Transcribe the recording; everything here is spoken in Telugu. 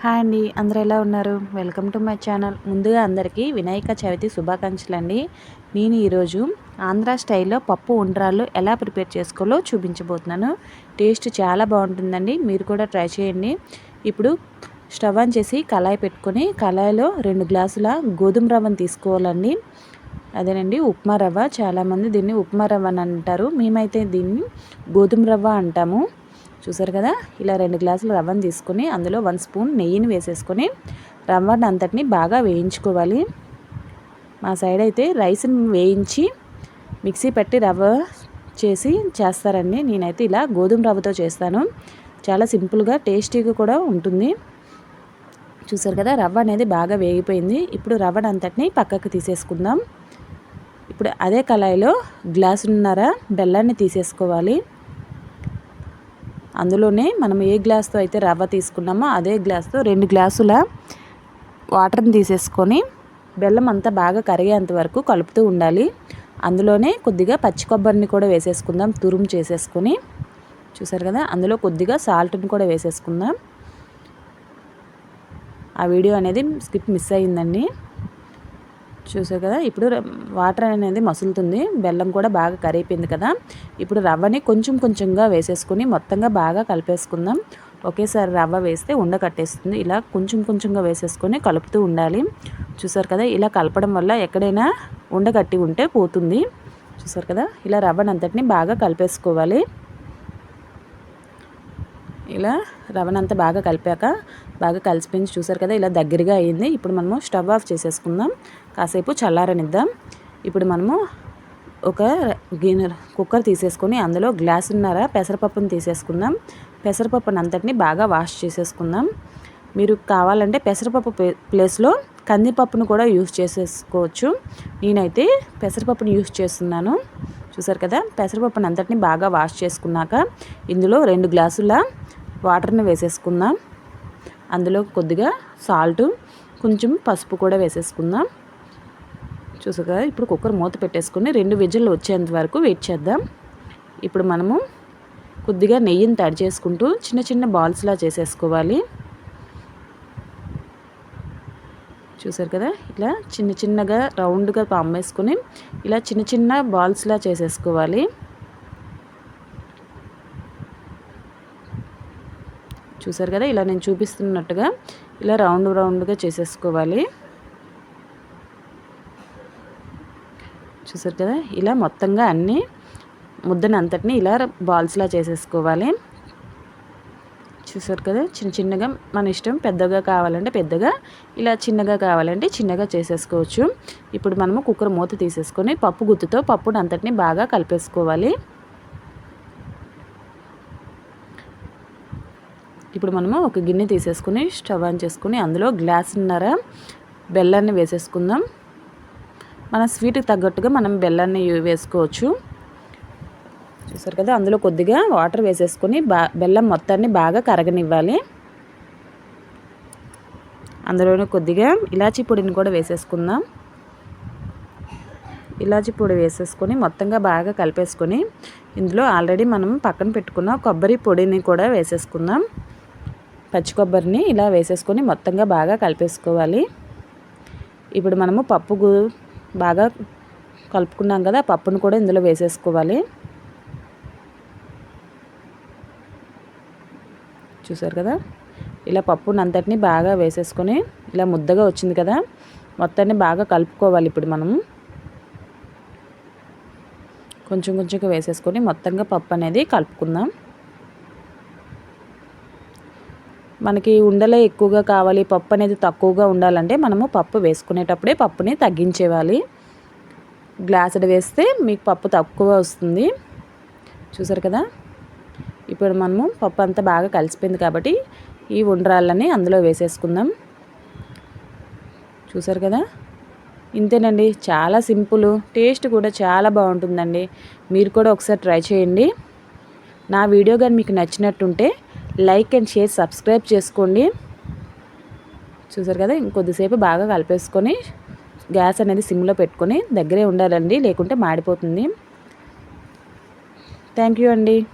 హాయ్ అండి అందరూ ఎలా ఉన్నారు? Welcome to my channel. ముందుగా అందరికీ వినాయక చవితి శుభాకాంక్షలు అండి నేను ఈరోజు ఆంధ్ర స్టైల్లో పప్పు ఉండ్రాళ్ళు ఎలా ప్రిపేర్ చేసుకోవాలో చూపించబోతున్నాను. టేస్ట్ చాలా బాగుంటుందండి మీరు కూడా ట్రై చేయండి. ఇప్పుడు స్టవ్ ఆన్ చేసి కళాయి పెట్టుకొని కళాయిలో రెండు గ్లాసుల గోధుమ రవ్వను తీసుకోవాలండి. అదేనండి ఉప్మా రవ్వ. చాలామంది దీన్ని ఉప్మా రవ్వ అని అంటారు. మేమైతే దీన్ని గోధుమ రవ్వ అంటాము. చూసారు కదా? ఇలా రెండు గ్లాసులు రవ్వను తీసుకొని అందులో వన్ స్పూన్ నెయ్యిని వేసేసుకొని రవ్వని అంతటిని బాగా వేయించుకోవాలి. మా సైడ్ అయితే రైస్ని వేయించి మిక్సీ పెట్టి రవ్వ చేసి చేస్తారండి. నేనైతే ఇలా గోధుమ రవ్వతో చేస్తాను. చాలా సింపుల్గా టేస్టీగా కూడా ఉంటుంది. చూసారు కదా? రవ్వ అనేది బాగా వేగిపోయింది. ఇప్పుడు రవ్వను అంతటిని పక్కకు తీసేసుకుందాం. ఇప్పుడు అదే కళాయిలో గ్లాసున్నర బెల్లాన్ని తీసేసుకోవాలి. అందులోనే మనం ఏ గ్లాస్తో అయితే రవ్వ తీసుకున్నామో అదే గ్లాస్తో రెండు గ్లాసుల వాటర్ని తీసేసుకొని బెల్లం అంతా బాగా కరిగేంత వరకు కలుపుతూ ఉండాలి. అందులోనే కొద్దిగా పచ్చి కొబ్బరిని కూడా వేసేసుకుందాం. తురుము చేసేసుకొని చూసారు కదా? అందులో కొద్దిగా సాల్ట్ని కూడా వేసేసుకుందాం. ఆ వీడియో అనేది స్కిప్ మిస్ అయ్యిందండి. చూసారు కదా ఇప్పుడు వాటర్ అనేది మసులుతుంది బెల్లం కూడా బాగా కరిగిపోయింది కదా. ఇప్పుడు రవ్వని కొంచెం కొంచెంగా వేసేసుకొని మొత్తంగా బాగా కలిపేసుకుందాం. ఒకేసారి రవ్వ వేస్తే ఉండ కట్టేస్తుంది. ఇలా కొంచెం కొంచెంగా వేసేసుకొని కలుపుతూ ఉండాలి. చూసారు కదా ఇలా కలపడం వల్ల ఎక్కడైనా ఉండ కట్టి ఉంటే పోతుంది. చూసారు కదా ఇలా రవ్వనంతటిని బాగా కలిపేసుకోవాలి. ఇలా రవ్వనంతా బాగా కలిపాక బాగా కలిసిపోయింది. చూసారు కదా ఇలా దగ్గరగా అయింది. ఇప్పుడు మనము స్టవ్ ఆఫ్ చేసేసుకుందాం. కాసేపు చల్లారనిద్దాం. ఇప్పుడు మనము ఒక గిన్నె కుక్కర్ తీసేసుకొని అందులో గ్లాసున్నర పెసరపప్పును తీసేసుకుందాం. పెసరపప్పును అంతటిని బాగా వాష్ చేసేసుకుందాం. మీరు కావాలంటే పెసరపప్పు ప్లేస్లో కందిపప్పును కూడా యూస్ చేసేసుకోవచ్చు. నేనైతే పెసరపప్పుని యూస్ చేస్తున్నాను. చూసారు కదా? పెసరపప్పుని అంతటిని బాగా వాష్ చేసుకున్నాక ఇందులో రెండు గ్లాసుల వాటర్ని వేసేసుకుందాం. అందులో కొద్దిగా సాల్ట్ కొంచెం పసుపు కూడా వేసేసుకుందాం. చూసాక ఇప్పుడు కుక్కర్ మూత పెట్టేసుకుని రెండు విజిల్లు వచ్చేంత వరకు వెయిట్ చేద్దాం. ఇప్పుడు మనము కొద్దిగా నెయ్యిని తడి చేసుకుంటూ చిన్న చిన్న బాల్స్లా చేసేసుకోవాలి. చూసారు కదా? ఇలా చిన్న చిన్నగా రౌండ్గా పామ్మేసుకొని ఇలా చిన్న చిన్న బాల్స్లా చేసేసుకోవాలి. చూసారు కదా? ఇలా నేను చూపిస్తున్నట్టుగా ఇలా రౌండ్ రౌండ్గా చేసేసుకోవాలి. చూసారు కదా? ఇలా మొత్తంగా అన్నీ ముద్దని అంతటిని ఇలా బాల్స్లా చేసేసుకోవాలి. చూసారు కదా చిన్న చిన్నగా మన ఇష్టం పెద్దగా కావాలంటే పెద్దగా ఇలా చిన్నగా కావాలంటే చిన్నగా చేసేసుకోవచ్చు. ఇప్పుడు మనము కుక్కర్ మూత తీసేసుకొని పప్పు గుత్తుతో పప్పుని అంతటిని బాగా కలిపేసుకోవాలి. ఇప్పుడు మనము ఒక గిన్నె తీసేసుకుని స్టవ్ ఆన్ చేసుకుని అందులో గ్లాసున్నర బెల్లాన్ని వేసేసుకుందాం. మన స్వీట్కి తగ్గట్టుగా మనం బెల్లాన్ని వేసుకోవచ్చు. చూసారు కదా అందులో కొద్దిగా వాటర్ వేసేసుకొని బా బెల్లం మొత్తాన్ని బాగా కరగనివ్వాలి. అందులోనే కొద్దిగా ఇలాచీ పొడిని కూడా వేసేసుకుందాం. ఇలాచీ పొడి వేసేసుకొని మొత్తంగా బాగా కలిపేసుకొని ఇందులో ఆల్రెడీ మనం పక్కన పెట్టుకున్న కొబ్బరి పొడిని కూడా వేసేసుకుందాం. పచ్చి కొబ్బరిని ఇలా వేసేసుకొని మొత్తంగా బాగా కలిపేసుకోవాలి. ఇప్పుడు మనము పప్పు బాగా కలుపుకున్నాం కదా పప్పును కూడా ఇందులో వేసేసుకోవాలి. చూసారు కదా? ఇలా పప్పుని అంతటిని బాగా వేసేసుకొని ఇలా ముద్దగా వచ్చింది కదా? మొత్తాన్ని బాగా కలుపుకోవాలి ఇప్పుడు మనము. కొంచెం కొంచెంగా వేసేసుకొని మొత్తంగా పప్పు అనేది కలుపుకుందాం. మనకి ఉండలే ఎక్కువగా కావాలి పప్పు అనేది తక్కువగా ఉండాలంటే మనము పప్పు వేసుకునేటప్పుడే పప్పుని తగ్గించేవాలి. గ్లాసుడు వేస్తే మీకు పప్పు తక్కువ వస్తుంది. చూసారు కదా? ఇప్పుడు మనము పప్పు అంతా బాగా కలిసిపోయింది కాబట్టి ఈ ఉండ్రాళ్ళని అందులో వేసేసుకుందాం. చూసారు కదా? ఇంతేనండి చాలా సింపుల్ టేస్ట్ కూడా చాలా బాగుంటుందండి. మీరు కూడా ఒకసారి ట్రై చేయండి. నా వీడియో కానీ మీకు నచ్చినట్టుంటే లైక్ అండ్ షేర్ సబ్స్క్రైబ్ చేసుకోండి. చూసారు కదా? ఇంకొద్దిసేపు బాగా కలిపేసుకొని గ్యాస్ అనేది సిమ్లో పెట్టుకొని దగ్గరే ఉండాలండి లేకుంటే మాడిపోతుంది. థ్యాంక్ యూ అండి.